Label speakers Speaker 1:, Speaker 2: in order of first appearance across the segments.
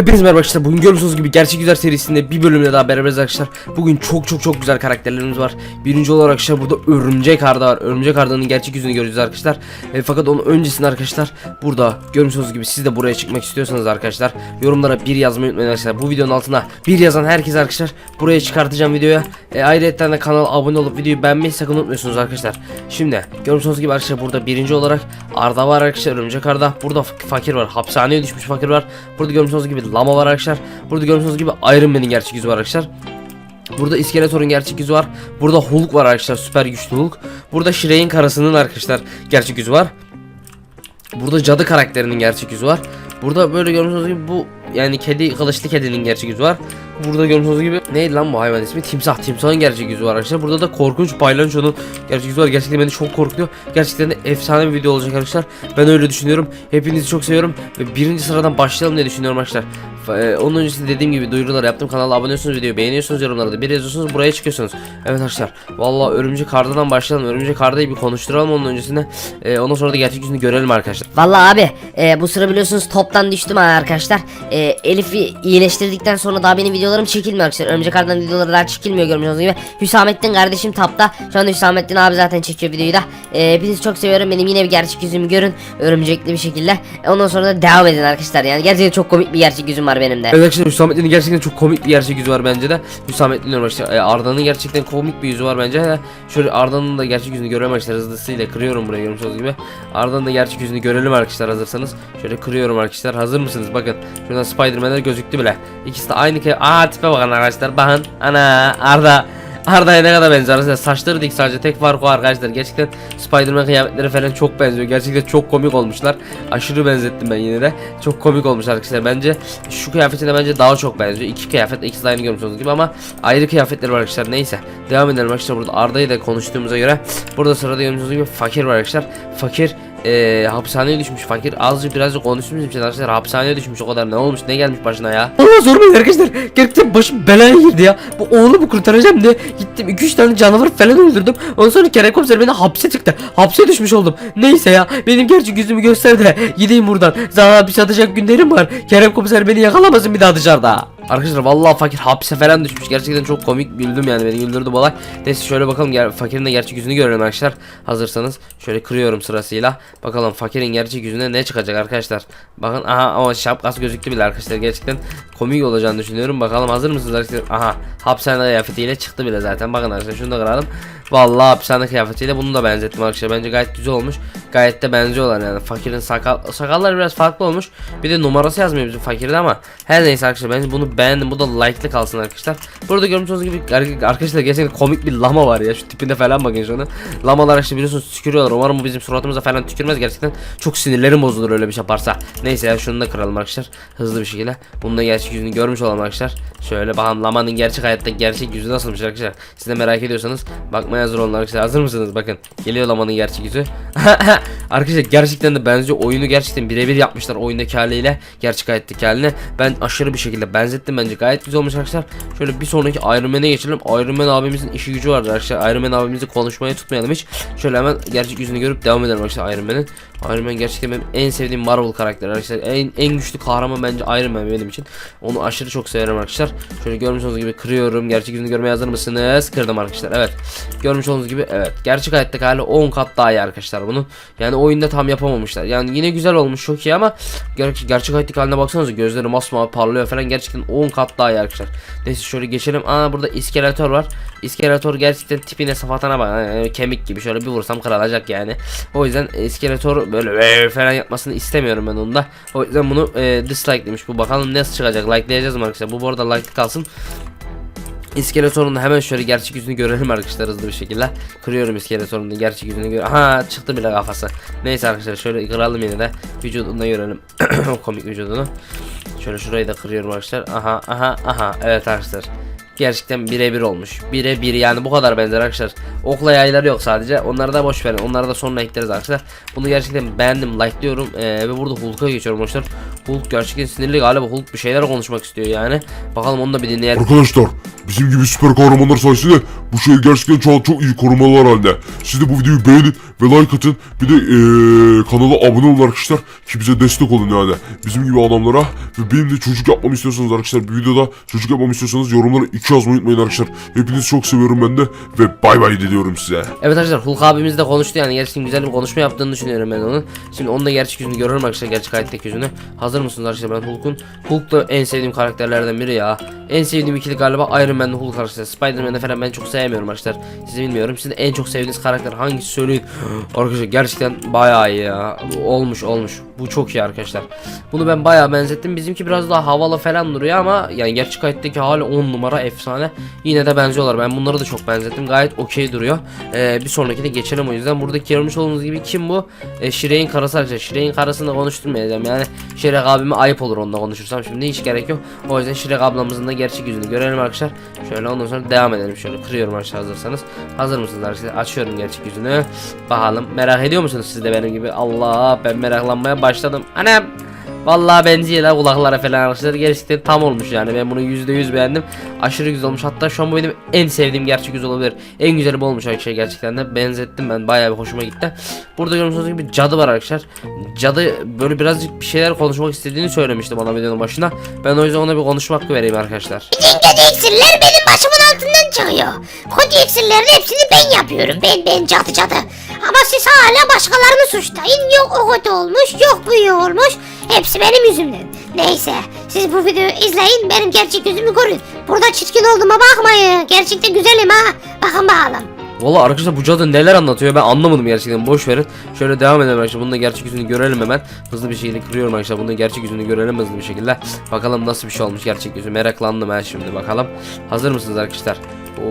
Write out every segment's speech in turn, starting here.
Speaker 1: Hepiniz merhaba arkadaşlar. Bugün görmüşsünüz gibi Gerçek Güzel serisinde bir bölümle daha beraberiz arkadaşlar. Bugün çok çok çok güzel karakterlerimiz var. Birinci olarak arkadaşlar burada Örümcek Arda var. Örümcek Arda'nın gerçek yüzünü göreceğiz arkadaşlar. E, fakat onun öncesinde arkadaşlar burada görmüşsünüz gibi siz de buraya çıkmak istiyorsanız arkadaşlar yorumlara bir yazmayı unutmayın arkadaşlar. Bu videonun altına bir yazan herkes arkadaşlar buraya çıkartacağım videoya. E, ayrıca de kanala abone olup videoyu beğenmeyi sakın unutmuyorsunuz arkadaşlar. Şimdi görmüşsünüz gibi arkadaşlar burada birinci olarak Arda var arkadaşlar. Örümcek Arda. Burada fakir var. Hapishaneye düşmüş fakir var. Burada görmüşsünüz gibi Lama var arkadaşlar. Burada görmüşsünüz gibi Iron Man'in gerçek yüzü var arkadaşlar. Burada İskeletor'un gerçek yüzü var. Burada Hulk var arkadaşlar. Süper güçlü Hulk. Burada Shrek'in karısının arkadaşlar gerçek yüzü var. Burada cadı karakterinin gerçek yüzü var. Burada böyle görmüşsünüz gibi bu yani kedi kılıçlı kedinin gerçek yüzü var. Burada görmüşsünüz gibi neydi lan bu hayvan ismi? Timsah. Timsahın gerçek yüzü var arkadaşlar. Burada da korkunç paylançonun gerçek yüzü var. Gerçekten beni çok korkutuyor. Gerçekten de efsane bir video olacak arkadaşlar. Ben öyle düşünüyorum. Hepinizi çok seviyorum ve birinci sıradan başlayalım diye düşünüyorum arkadaşlar. Fa- e, Onun öncesinde dediğim gibi duyurular yaptım. Kanala abone videoyu beğeniyorsunuz, yorumlarda da bir yazıyorsunuz, buraya çıkıyorsunuz. Evet arkadaşlar. Vallahi Örümcek Arda'dan başlayalım. Örümcek Arda'yı bir konuşturalım onun öncesinde. E, ondan sonra da gerçek yüzünü görelim arkadaşlar.
Speaker 2: Vallahi abi e, bu sıra biliyorsunuz toptan düştüm arkadaşlar. E, Elif'i iyileştirdikten sonra daha benim videolarım çekilmiyor arkadaşlar. Örümcek Arda'nın videoları daha çekilmiyor görmüyorsunuz gibi. Hüsamettin kardeşim tapta. Şu anda Hüsamettin abi zaten çekiyor videoyu da. E, hepinizi çok seviyorum. Benim yine bir gerçek yüzümü görün. Örümcekli bir şekilde. E, ondan sonra da devam edin arkadaşlar. Yani gerçekten çok komik bir gerçek yüzüm var benim de.
Speaker 1: Evet arkadaşlar Hüsamettin'in gerçekten çok komik bir gerçek yüzü var bence de. Hüsamettin işte e, Arda'nın gerçekten komik bir yüzü var bence de. Şöyle Arda'nın da gerçek yüzünü görelim arkadaşlar hızlısıyla kırıyorum buraya görmüş gibi. Arda'nın da gerçek yüzünü görelim arkadaşlar hazırsanız. Şöyle kırıyorum arkadaşlar hazır mısınız bakın. Şuradan Spiderman'ler gözüktü bile. İkisi de aynı ke Aa tipe bakın arkadaşlar bakın. Ana Arda. Arda'ya ne kadar benziyor arkadaşlar? Saçları dik sadece tek farkı o arkadaşlar. Gerçekten Spiderman kıyafetleri falan çok benziyor. Gerçekten çok komik olmuşlar. Aşırı benzettim ben yine de. Çok komik olmuş arkadaşlar. Bence şu kıyafetine bence daha çok benziyor. İki kıyafet ikisi aynı görmüşsünüz gibi ama ayrı kıyafetleri var arkadaşlar. Neyse devam edelim arkadaşlar. Burada Arda'yı da konuştuğumuza göre burada sırada görmüşsünüz gibi fakir var arkadaşlar. Fakir eee hapishaneye düşmüş fakir. Azıcık birazcık konuşmuş için arkadaşlar. Hapishaneye düşmüş o kadar. Ne olmuş? Ne gelmiş başına ya? Allah sormayın arkadaşlar? Gerçekten başım belaya girdi ya. Bu oğlumu kurtaracağım diye gittim. 2-3 tane canavar falan öldürdüm. Ondan sonra Kerem komiser beni hapse tıktı. Hapse düşmüş oldum. Neyse ya. Benim gerçek yüzümü göster de gideyim buradan. Zaten hapis atacak günlerim var. Kerem komiser beni yakalamasın bir daha dışarıda. Arkadaşlar vallahi fakir hapse falan düşmüş. Gerçekten çok komik güldüm yani. Beni güldürdü bu olay. Neyse şöyle bakalım. Fakirin de gerçek yüzünü görelim arkadaşlar. Hazırsanız şöyle kırıyorum sırasıyla. Bakalım fakirin gerçek yüzüne ne çıkacak arkadaşlar. Bakın aha ama şapkası gözüktü bile arkadaşlar. Gerçekten komik olacağını düşünüyorum. Bakalım hazır mısınız arkadaşlar? Aha hapishane kıyafetiyle çıktı bile zaten. Bakın arkadaşlar şunu da kıralım. Vallahi hapishane kıyafetiyle bunu da benzettim arkadaşlar. Bence gayet güzel olmuş. Gayet de benziyorlar yani. Fakirin sakal sakalları biraz farklı olmuş. Bir de numarası yazmıyor bizim fakirde ama her neyse arkadaşlar bence bunu beğendim. Bu da like'lı kalsın arkadaşlar. Burada görmüş gibi ar- arkadaşlar gerçekten komik bir lama var ya. Şu tipinde falan bakın şunu. Lamalar işte biliyorsunuz tükürüyorlar. Umarım bu bizim suratımıza falan tükürmez. Gerçekten çok sinirlerim bozulur öyle bir şey yaparsa. Neyse ya şunu da kıralım arkadaşlar. Hızlı bir şekilde. Bunun da gerçek yüzünü görmüş olalım arkadaşlar. Şöyle bakalım lamanın gerçek hayatta gerçek yüzü nasılmış arkadaşlar. Siz de merak ediyorsanız bakmaya hazır olun arkadaşlar. Hazır mısınız? Bakın. Geliyor lamanın gerçek yüzü. arkadaşlar gerçekten de benziyor. Oyunu gerçekten birebir yapmışlar oyundaki haliyle. Gerçek hayattaki haline. Ben aşırı bir şekilde benzettim bence. Gayet güzel olmuş arkadaşlar. Şöyle bir sonraki Iron Man'e geçelim. Iron Man abimizin işi gücü vardır arkadaşlar. Iron Man abimizi konuşmaya tutmayalım hiç. Şöyle hemen gerçek yüzünü görüp devam edelim arkadaşlar Iron Man'in. Iron Man gerçekten benim en sevdiğim Marvel karakteri arkadaşlar. En, en güçlü kahraman bence Iron Man benim için. Onu aşırı çok severim arkadaşlar. Şöyle görmüş olduğunuz gibi kırıyorum. Gerçek yüzünü görmeye hazır mısınız? Kırdım arkadaşlar. Evet. Görmüş olduğunuz gibi evet. Gerçek hayattaki hali 10 kat daha iyi arkadaşlar bunu. Yani oyunda tam yapamamışlar. Yani yine güzel olmuş çok iyi ama ger gerçek hayattaki haline baksanıza gözleri masmavi parlıyor falan gerçekten 10 kat daha iyi arkadaşlar. Neyse şöyle geçelim. Aa burada iskeletor var. İskeletor gerçekten tipine sıfatına bak. Yani kemik gibi şöyle bir vursam kırılacak yani. O yüzden iskeletor böyle falan yapmasını istemiyorum ben onda. O yüzden bunu e, dislike demiş. Bu bakalım nasıl çıkacak. Like'layacağız mı arkadaşlar? Bu bu arada like kalsın. İskeletorun hemen şöyle gerçek yüzünü görelim arkadaşlar hızlı bir şekilde. Kırıyorum iskeletorun gerçek yüzünü gör. Aha çıktı bile kafası. Neyse arkadaşlar şöyle kıralım yine de. Vücudunu da görelim. Komik vücudunu. Şöyle şurayı da kırıyorum arkadaşlar. Aha aha aha. Evet arkadaşlar. Gerçekten birebir olmuş. Birebir yani bu kadar benzer arkadaşlar. Okla yayları yok sadece. Onları da boş verin. Onları da sonra ekleriz arkadaşlar. Bunu gerçekten beğendim. Like'lıyorum. Ee, ve burada Hulk'a geçiyorum arkadaşlar. Hulk gerçekten sinirli galiba. Hulk bir şeyler konuşmak istiyor yani. Bakalım onu da bir dinleyelim.
Speaker 3: Arkadaşlar bizim gibi süper kahramanlar sayesinde bu şehir gerçekten çok çok iyi korumalar halde. Siz de bu videoyu beğenin ve like atın. Bir de eee, kanala abone olun arkadaşlar ki bize destek olun yani. Bizim gibi adamlara ve benim de çocuk yapmamı istiyorsanız arkadaşlar bir videoda çocuk yapmamı istiyorsanız yorumlara iki yazmayı unutmayın arkadaşlar. Hepinizi çok seviyorum ben de ve bay bay diliyorum size.
Speaker 1: Evet arkadaşlar Hulk abimiz de konuştu yani gerçekten güzel bir konuşma yaptığını düşünüyorum ben onun. Şimdi onun da gerçek yüzünü görürüm arkadaşlar gerçek hayattaki yüzünü. Hazır mısınız arkadaşlar ben Hulk'un? Hulk da en sevdiğim karakterlerden biri ya. En sevdiğim ikili galiba Iron Man'le Hulk arkadaşlar. Spider-Man'de falan ben çok sevmiyorum arkadaşlar. Sizi bilmiyorum. Sizin en çok sevdiğiniz karakter hangisi söyleyin. arkadaşlar gerçekten bayağı iyi ya. Olmuş olmuş. Bu çok iyi arkadaşlar. Bunu ben bayağı benzettim. Bizimki biraz daha havalı falan duruyor ama yani gerçek hayattaki hali 10 numara efsane. Yine de benziyorlar. Ben bunları da çok benzettim. Gayet okey duruyor. Ee, bir sonrakine geçelim o yüzden. Buradaki görmüş olduğunuz gibi kim bu? Ee, Şire'in karısı arkadaşlar. Şire'in karısını da konuşturmayacağım. Yani Şirek abime ayıp olur onunla konuşursam. Şimdi hiç gerek yok. O yüzden Şirek ablamızın da gerçek yüzünü görelim arkadaşlar. Şöyle ondan sonra devam edelim. Şöyle kırıyorum arkadaşlar hazırsanız. Hazır mısınız arkadaşlar? Açıyorum gerçek yüzünü. Bakalım. Merak ediyor musunuz siz de benim gibi? Allah ben meraklanmaya başladım. Anam. Vallahi benziyor la kulaklara falan arkadaşlar gerçekten tam olmuş yani. Ben bunu %100 beğendim. Aşırı güzel olmuş. Hatta şu an bu benim en sevdiğim gerçek yüz olabilir. En güzeli bu olmuş arkadaşlar gerçekten de. Benzettim ben. Bayağı bir hoşuma gitti. Burada görmüş olduğunuz gibi cadı var arkadaşlar. Cadı böyle birazcık bir şeyler konuşmak istediğini söylemişti bana videonun başında ben o yüzden ona bir konuşma vereyim arkadaşlar.
Speaker 4: Bütün iksirler benim başımın altından çıkıyor. Kötü iksirlerin hepsini ben yapıyorum. Ben ben cadı cadı. Ama siz hala başkalarını suçlayın. Yok o kötü olmuş, yok bu iyi olmuş. Hepsi benim yüzümden. Neyse, siz bu videoyu izleyin, benim gerçek yüzümü görün. Burada çirkin olduğuma bakmayın. Gerçekten güzelim ha. Bakın bakalım.
Speaker 1: Valla arkadaşlar bu cadı neler anlatıyor ben anlamadım gerçekten boş verin. Şöyle devam edelim arkadaşlar bunun da gerçek yüzünü görelim hemen. Hızlı bir şekilde kırıyorum arkadaşlar bunun gerçek yüzünü görelim hızlı bir şekilde. Bakalım nasıl bir şey olmuş gerçek yüzü meraklandım ben şimdi bakalım. Hazır mısınız arkadaşlar?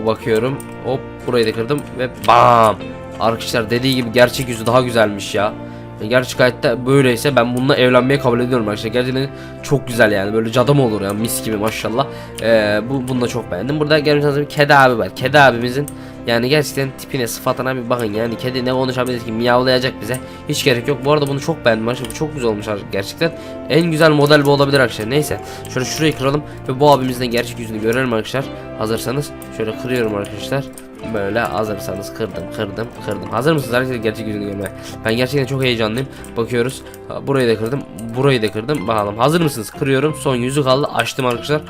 Speaker 1: O bakıyorum hop burayı da kırdım ve bam. Arkadaşlar dediği gibi gerçek yüzü daha güzelmiş ya. E, Gerçek hayatta böyleyse ben bununla evlenmeyi kabul ediyorum arkadaşlar. Gerçekten çok güzel yani. Böyle cadı mı olur ya mis gibi maşallah. Ee, bu bunu da çok beğendim. Burada gelmişsiniz bir kedi abi var. Kedi abimizin yani gerçekten tipine sıfatına bir bakın yani kedi ne konuşabilir ki miyavlayacak bize hiç gerek yok bu arada bunu çok beğendim arkadaşlar bu çok güzel olmuş gerçekten en güzel model bu olabilir arkadaşlar neyse şöyle şurayı kıralım ve bu abimizden gerçek yüzünü görelim arkadaşlar hazırsanız şöyle kırıyorum arkadaşlar Böyle hazırsanız kırdım kırdım kırdım. Hazır mısınız arkadaşlar gerçek yüzünü görmeye? Ben gerçekten çok heyecanlıyım. Bakıyoruz. Burayı da kırdım burayı da kırdım. Bakalım hazır mısınız? Kırıyorum son yüzü kaldı açtım arkadaşlar.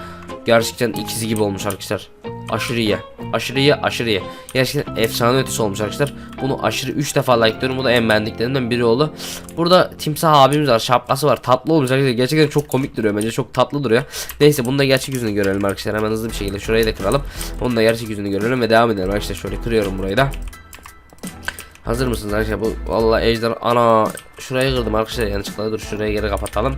Speaker 1: Gerçekten ikizi gibi olmuş arkadaşlar. Aşırı iyi Aşırı iyi aşırı iyi Gerçekten efsane ötesi olmuş arkadaşlar. Bunu aşırı 3 defa like'lıyorum. Bu da en beğendiklerimden biri oldu. Burada timsah abimiz var şapkası var. Tatlı olmuş arkadaşlar. Gerçekten çok komik duruyor bence. Çok tatlı duruyor. Neyse bunu da gerçek yüzünü görelim arkadaşlar. Hemen hızlı bir şekilde şurayı da kıralım. Onu da gerçek yüzünü görelim ve devam edelim arkadaşlar. Şöyle kırıyorum burayı da. Hazır mısınız arkadaşlar? Bu vallahi ejder ana! Şurayı kırdım arkadaşlar. Yanlışlıkla dur şurayı geri kapatalım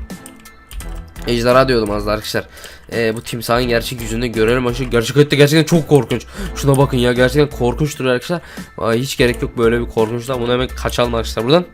Speaker 1: Ejderha diyordum az da arkadaşlar. Ee, bu timsahın gerçek yüzünü görelim. Aşırı gerçek hayatta gerçekten çok korkunç. Şuna bakın ya gerçekten korkunç duruyor arkadaşlar. Ay, hiç gerek yok böyle bir korkunçtan. Bunu hemen kaçalım arkadaşlar buradan.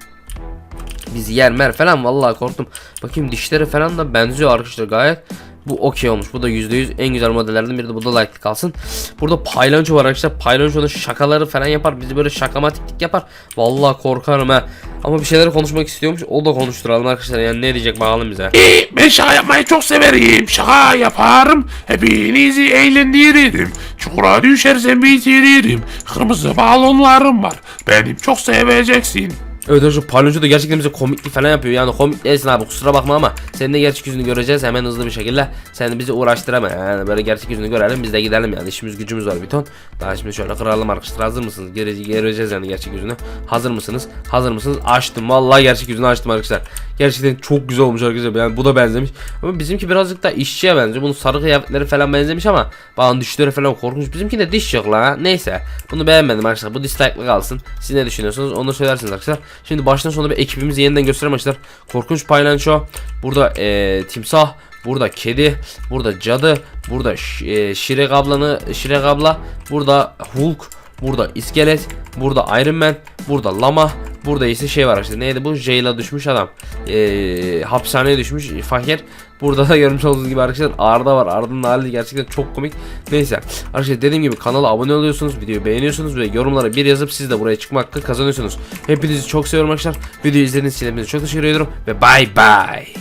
Speaker 1: Biz yer mer falan vallahi korktum. Bakayım dişleri falan da benziyor arkadaşlar gayet. Bu okey olmuş. Bu da %100 en güzel modellerden biri de bu da like'lı kalsın. Burada paylanço var arkadaşlar. Paylanço'nun şakaları falan yapar. Bizi böyle şakamatiklik yapar. Vallahi korkarım ha. Ama bir şeyler konuşmak istiyormuş. O da konuşturalım arkadaşlar. Yani ne diyecek bakalım bize.
Speaker 5: Ee, Ben şaka yapmayı çok severim. Şaka yaparım. Hepinizi eğlendiririm. Çukura düşersem bitiririm. Kırmızı balonlarım var. Benim çok seveceksin.
Speaker 1: Evet arkadaşlar Palyaço da gerçekten bize komiklik falan yapıyor. Yani komik değilsin abi kusura bakma ama senin de gerçek yüzünü göreceğiz hemen hızlı bir şekilde. Sen de bizi uğraştırama yani böyle gerçek yüzünü görelim biz de gidelim yani. İşimiz gücümüz var bir ton. Daha şimdi şöyle kıralım arkadaşlar. Hazır mısınız? Gere göreceğiz yani gerçek yüzünü. Hazır mısınız? Hazır mısınız? Açtım. Vallahi gerçek yüzünü açtım arkadaşlar gerçekten çok güzel olmuş arkadaşlar yani bu da benzemiş ama bizimki birazcık da işçiye benziyor bunun sarı kıyafetleri falan benzemiş ama bazı dişleri falan korkunç bizimki de diş yok la neyse bunu beğenmedim arkadaşlar bu dislike'lı kalsın siz ne düşünüyorsunuz onu söylersiniz arkadaşlar Şimdi baştan sona bir ekibimizi yeniden göstereyim arkadaşlar. Korkunç paylanço. Burada eee, timsah. Burada kedi. Burada cadı. Burada eee, Şirek ablanı Şirek abla. Burada Hulk. Burada iskelet. Burada Iron Man. Burada lama. Burada ise şey var arkadaşlar. Neydi bu? Jail'a düşmüş adam. Ee, hapishaneye düşmüş fakir. Burada da görmüş olduğunuz gibi arkadaşlar Arda var. Arda'nın hali gerçekten çok komik. Neyse. Arkadaşlar dediğim gibi kanala abone oluyorsunuz. Videoyu beğeniyorsunuz ve yorumlara bir yazıp siz de buraya çıkma hakkı kazanıyorsunuz. Hepinizi çok seviyorum arkadaşlar. Videoyu izlediğiniz için hepinize çok teşekkür ediyorum. Ve bye bye.